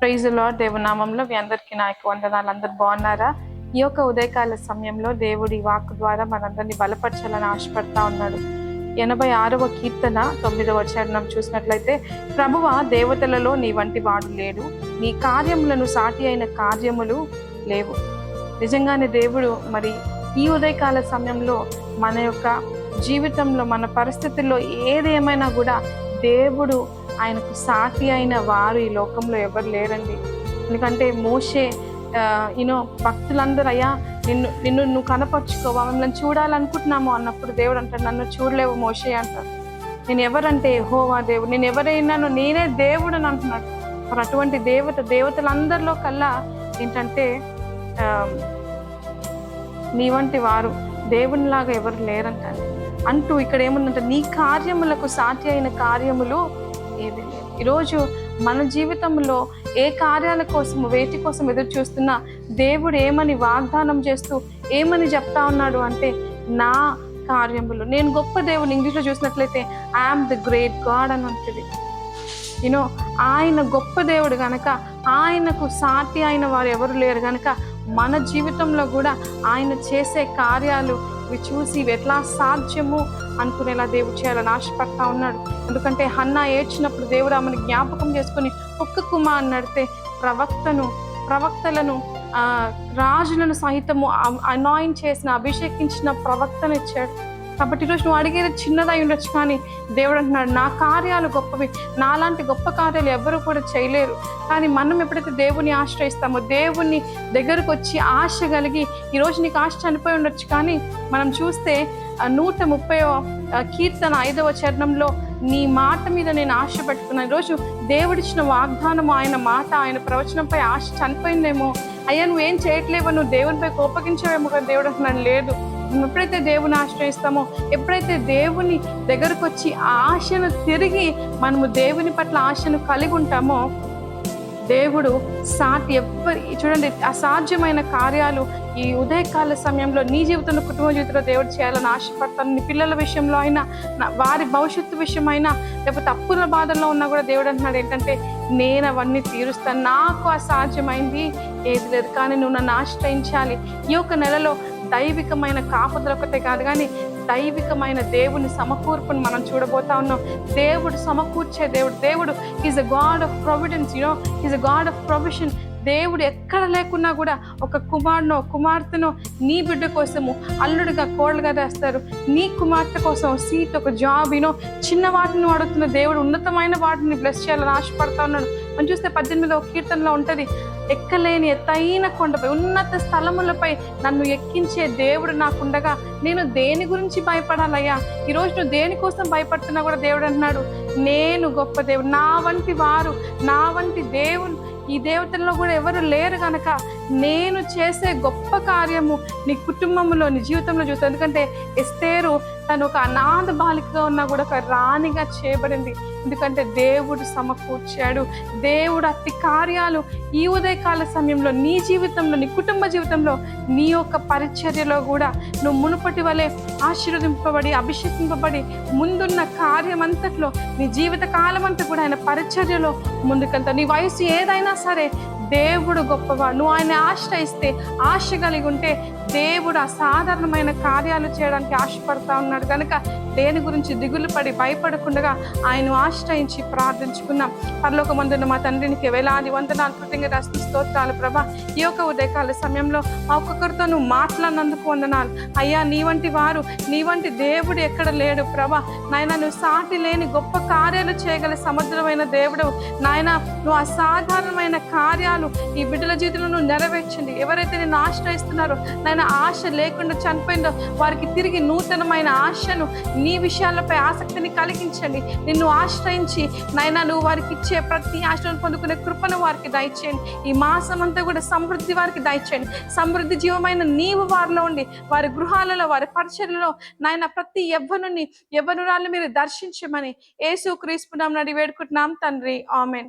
Praise lord దేవనామంలో మీ అందరికీ నా యొక్క వందనాలు. అందరు బాగున్నారా? ఈ యొక్క ఉదయకాల సమయంలో దేవుడి వాక్ ద్వారా మనందరినీ బలపరచాలని ఆశపడతా ఉన్నాడు. ఎనభై ఆరవ కీర్తన తొమ్మిదవ చరణం చూసినట్లయితే ప్రభువ దేవతలలో నీ వంటి వాడు లేడు. నీ కార్యములను సాటి అయిన కార్యములు లేవు. నిజంగానే దేవుడు మరి ఈ ఉదయకాల సమయంలో మన యొక్క జీవితంలో మన పరిస్థితుల్లో ఏదేమైనా కూడా దేవుడు ఆయనకు సాటి అయిన వారు ఈ లోకంలో ఎవరు లేరండి. ఎందుకంటే మోషే యూనో భక్తులందరూ అయ్యా నిన్ను నిన్ను నువ్వు కనపరుచుకోవా మిమ్మల్ని చూడాలనుకుంటున్నాము అన్నప్పుడు దేవుడు అంటాడు నన్ను చూడలేవు మోషే అంటాడు. నేను ఎవరంటే హోవా దేవుడు. నేను ఎవరైనాను నేనే దేవుడు అని అంటున్నాడు. మరి అటువంటి దేవత దేవతలందరిలో కల్లా ఏంటంటే నీ వంటి వారు దేవునిలాగా ఎవరు లేరంటారు. అంటూ ఇక్కడ ఏముందంటే నీ కార్యములకు సాటి అయిన కార్యములు ఏది? లేదు ఈరోజు మన జీవితంలో ఏ కార్యాల కోసం వేటి కోసం ఎదురు చూస్తున్నా దేవుడు ఏమని వాగ్దానం చేస్తూ ఏమని చెప్తా ఉన్నాడు అంటే నా కార్యములు. నేను గొప్ప దేవుని ఇంగ్లీష్లో చూసినట్లయితే ఐఎమ్ ది గ్రేట్ గాడ్ అని ఉంటుంది యూనో ఆయన గొప్ప దేవుడు గనక ఆయనకు సాటి అయిన వారు ఎవరు లేరు గనక మన జీవితంలో కూడా ఆయన చేసే కార్యాలు ఇవి చూసి ఇవి ఎట్లా సాధ్యము అనుకునేలా దేవుడు చేయాలని ఆశపడతా ఉన్నాడు. ఎందుకంటే హన్నా ఏడ్చినప్పుడు దేవుడు ఆమెను జ్ఞాపకం చేసుకుని ఒక్క అని నడితే ప్రవక్తను ప్రవక్తలను రాజులను సహితము అనాయిన్ చేసిన అభిషేకించిన ప్రవక్తను ఇచ్చాడు. కాబట్టి ఈరోజు నువ్వు అడిగేది చిన్నదై ఉండొచ్చు కానీ దేవుడు అంటున్నాడు నా కార్యాలు గొప్పవి. నాలాంటి గొప్ప కార్యాలు ఎవరు కూడా చేయలేరు. కానీ మనం ఎప్పుడైతే దేవుని ఆశ్రయిస్తామో దేవుని దగ్గరకు వచ్చి ఆశ కలిగి ఈరోజు నీకు ఆశ చనిపోయి ఉండొచ్చు కానీ మనం చూస్తే నూట ముప్పై కీర్తన ఐదవ చరణంలో నీ మాట మీద నేను ఆశ పెట్టుకున్నాను. ఈరోజు దేవుడిచ్చిన వాగ్దానం ఆయన మాట ఆయన ప్రవచనంపై ఆశ చనిపోయిందేమో. అయ్యా నువ్వేం చేయట్లేవో నువ్వు దేవునిపై కోపగించవేమో కానీ దేవుడు అంటున్నాను లేదు. ఎప్పుడైతే దేవుని ఆశ్రయిస్తామో ఎప్పుడైతే దేవుని దగ్గరకు వచ్చి ఆ ఆశను తిరిగి మనము దేవుని పట్ల ఆశను కలిగి ఉంటామో దేవుడు సాటి ఎవ్వరి చూడండి అసాధ్యమైన కార్యాలు ఈ ఉదయకాల సమయంలో నీ జీవితంలో కుటుంబ జీవితంలో దేవుడు చేయాలని ఆశపడతాను. నీ పిల్లల విషయంలో అయినా వారి భవిష్యత్తు విషయమైనా లేకపోతే అప్పుల బాధల్లో ఉన్నా కూడా దేవుడు అంటున్నాడు ఏంటంటే నేను అవన్నీ తీరుస్తాను. నాకు అసాధ్యమైంది ఏది లేదు. కానీ నువ్వు నన్ను ఆశ్రయించాలి. ఈ యొక్క నెలలో దైవికమైన కాపుదల ఒకటే కాదు కానీ దైవికమైన దేవుని సమకూర్పును మనం చూడబోతా ఉన్నాం. దేవుడు సమకూర్చే దేవుడు దేవుడు is a god of providence you know is a god of provision దేవుడు ఎక్కడ లేకున్నా కూడా ఒక కుమారునో కుమార్తెనో నీ బిడ్డ కోసము అల్లుడుగా కోళ్ళుగా తెస్తారు నీ కుమార్తె కోసం సీట్ ఒక జాబ్ యూనో చిన్న వాటిని అడుగుతున్న దేవుడు ఉన్నతమైన వాటిని బ్లెస్ చేయాలని ఆశపడతా ఉన్నాడు. మనం చూస్తే పద్దెనిమిదవ కీర్తనలో ఉంటుంది ఎక్కలేని ఎత్తైన కొండపై ఉన్నత స్థలములపై నన్ను ఎక్కించే దేవుడు నాకుండగా నేను దేని గురించి భయపడాలయ్యా? ఈరోజు నువ్వు దేనికోసం భయపడుతున్నా కూడా దేవుడు అంటున్నాడు నేను గొప్ప దేవుడు నా వంటి వారు నా వంటి దేవుడు ఈ దేవతల్లో కూడా ఎవరు లేరు గనక నేను చేసే గొప్ప కార్యము నీ కుటుంబంలో నీ జీవితంలో చూస్తాను ఎందుకంటే ఎస్తేరు తను ఒక అనాథ బాలికగా ఉన్నా కూడా ఒక రాణిగా చేయబడింది. ఎందుకంటే దేవుడు సమకూర్చాడు. దేవుడు అతి కార్యాలు ఈ ఉదయకాల సమయంలో నీ జీవితంలో నీ కుటుంబ జీవితంలో నీ యొక్క పరిచర్యలో కూడా నువ్వు మునుపటి వలె ఆశీర్వదింపబడి అభిషేకింపబడి ముందున్న కార్యం అంతట్లో నీ జీవిత కాలం అంతా కూడా ఆయన పరిచర్యలో ముందుకెళ్తావు నీ వయసు ఏదైనా సరే దేవుడు గొప్పవాడు. నువ్వు ఆయన ఆశ్రయిస్తే ఆశ కలిగి ఉంటే దేవుడు అసాధారణమైన కార్యాలు చేయడానికి ఆశపడతా ఉన్నాడు. కనుక దేని గురించి దిగులు పడి భయపడకుండా ఆయన ఆశ్రయించి ప్రార్థించుకున్నాం. పరలోక మందున్న మా తండ్రినికి వేలాది వందనాలు కృతంగా రస్తు స్తోత్రాలు ప్రభా. ఈ యొక్క ఉదయకాల సమయంలో ఒక్కొక్కరితో నువ్వు మాట్లాడినందుకు వందనాలు. అయ్యా నీ వంటి వారు నీ వంటి దేవుడు ఎక్కడ లేడు ప్రభా. నాయన నువ్వు సాటి లేని గొప్ప కార్యాలు చేయగల సముద్రమైన దేవుడు నాయన నువ్వు అసాధారణమైన కార్యాలు ఈ బిడ్డల జీవితంలో నువ్వు నెరవేర్చండి. ఎవరైతే నేను ఆశ్రయిస్తున్నారో నాయన ఆశ లేకుండా చనిపోయిందో వారికి తిరిగి నూతనమైన ఆశను నీ విషయాలపై ఆసక్తిని కలిగించండి. నిన్ను ఆశ్రయించి నాయన నువ్వు వారికి ఇచ్చే ప్రతి ఆశను పొందుకునే కృపను వారికి దయచేయండి. ఈ మాసం అంతా కూడా సమృద్ధి వారికి దయచేయండి. సమృద్ధి జీవమైన నీవు వారిలో ఉండి వారి గృహాలలో వారి పరిచర్లలో నాయన ప్రతి ఎవ్వనుని ఎవ్వనురాలు మీరు దర్శించమని ఏసు క్రీస్తు నామమున వేడుకుంటున్నాం తండ్రి. Amen.